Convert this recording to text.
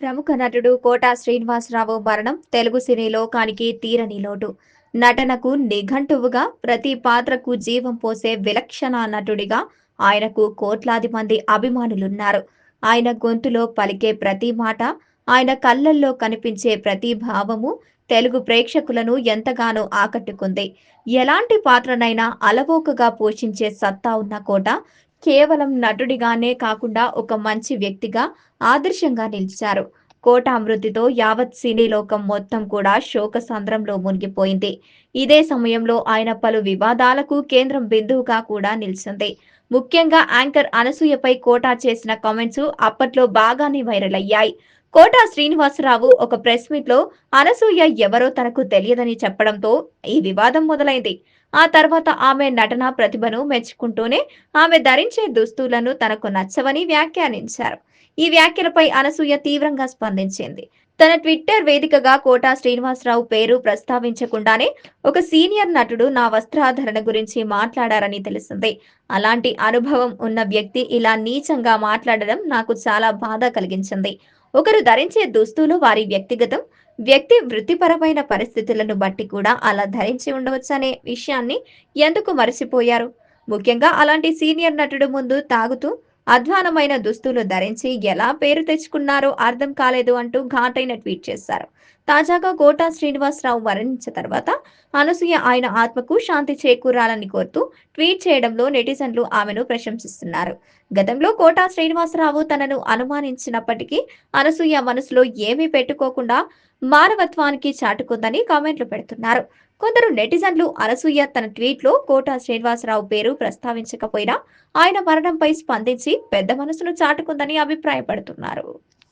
ప్రముఖ నటుడు కోటా శ్రీనివాసరావు మరణం తెలుగు సినీ లోకానికి తీరని లోటు. నటనకు నిఘంటువుగా ప్రతి పాత్రకు జీవం పోసే విలక్షణ నటుడిగా ఆయనకు కోట్లాది మంది అభిమానులున్నారు. ఆయన గొంతులో పలికే ప్రతి మాట ఆయన కళ్ళల్లో కనిపించే ప్రతి భావము తెలుగు ప్రేక్షకులను ఎంతగానో ఆకట్టుకుంది. ఎలాంటి పాత్రనైనా అలవోకగా పోషించే సత్తా ఉన్న కోట కేవలం నటుడిగానే కాకుండా ఒక మంచి వ్యక్తిగా ఆదర్శంగా నిలిచారు. కోట మృతితో యావత్ సినీ లోకం మొత్తం కూడా శోక సంద్రంలో మునిగిపోయింది. ఇదే సమయంలో ఆయన పలు వివాదాలకు కేంద్రం బిందువుగా కూడా నిలిచింది. ముఖ్యంగా యాంకర్ అనసూయపై కోటా చేసిన కామెంట్స్ అప్పట్లో బాగానే వైరల్ అయ్యాయి. కోటా శ్రీనివాసరావు ఒక ప్రెస్ మీట్లో అనసూయ ఎవరో తనకు తెలియదని చెప్పడంతో ఈ వివాదం మొదలైంది. ఆ తర్వాత ఆమె నటన ప్రతిభను మెచ్చుకుంటూనే ఆమె ధరించే దుస్తులను తనకు నచ్చవని వ్యాఖ్యానించారు. ఈ వ్యాఖ్యలపై అనసూయ తీవ్రంగా స్పందించింది. తన ట్విట్టర్ వేదికగా కోటా శ్రీనివాసరావు పేరు ప్రస్తావించకుండానే ఒక సీనియర్ నటుడు నా వస్త్రాధరణ గురించి మాట్లాడారని తెలిసింది. అలాంటి అనుభవం ఉన్న వ్యక్తి ఇలా నీచంగా మాట్లాడడం నాకు చాలా బాధ కలిగించింది. ఒకరు ధరించే దుస్తులు వారి వ్యక్తిగతం వ్యక్తి వృత్తిపరమైన పరిస్థితులను బట్టి కూడా అలా ధరించి ఉండవచ్చనే విషయాన్ని ఎందుకు మరచిపోయారు? ముఖ్యంగా అలాంటి సీనియర్ నటుడు ముందు తాగుతూ అధ్వానమైన దుస్తులు ధరించి ఎలా పేరు తెచ్చుకున్నారో అర్థం కాలేదు అంటూ ఘాటైన ట్వీట్ చేశారు. తాజాగా కోటా శ్రీనివాసరావు మరణించిన తర్వాత అనసూయ ఆయన ఆత్మకు శాంతి చేకూరాలని కోరుతూ ట్వీట్ చేయడంలో నెటిజన్లు ఆమెను ప్రశంసిస్తున్నారు. గతంలో కోటా శ్రీనివాసరావు తనను అనుమానించినప్పటికీ అనసూయ మనసులో ఏమీ పెట్టుకోకుండా మానవత్వానికి చాటుకుందని కామెంట్లు పెడుతున్నారు. కొందరు నెటిజన్లు అనసూయ తన ట్వీట్లో కోట శ్రీనివాసరావు పేరు ప్రస్తావించకపోయినా ఆయన మరణంపై స్పందించి పెద్ద మనసును చాటుకుందని అభిప్రాయపడుతున్నారు.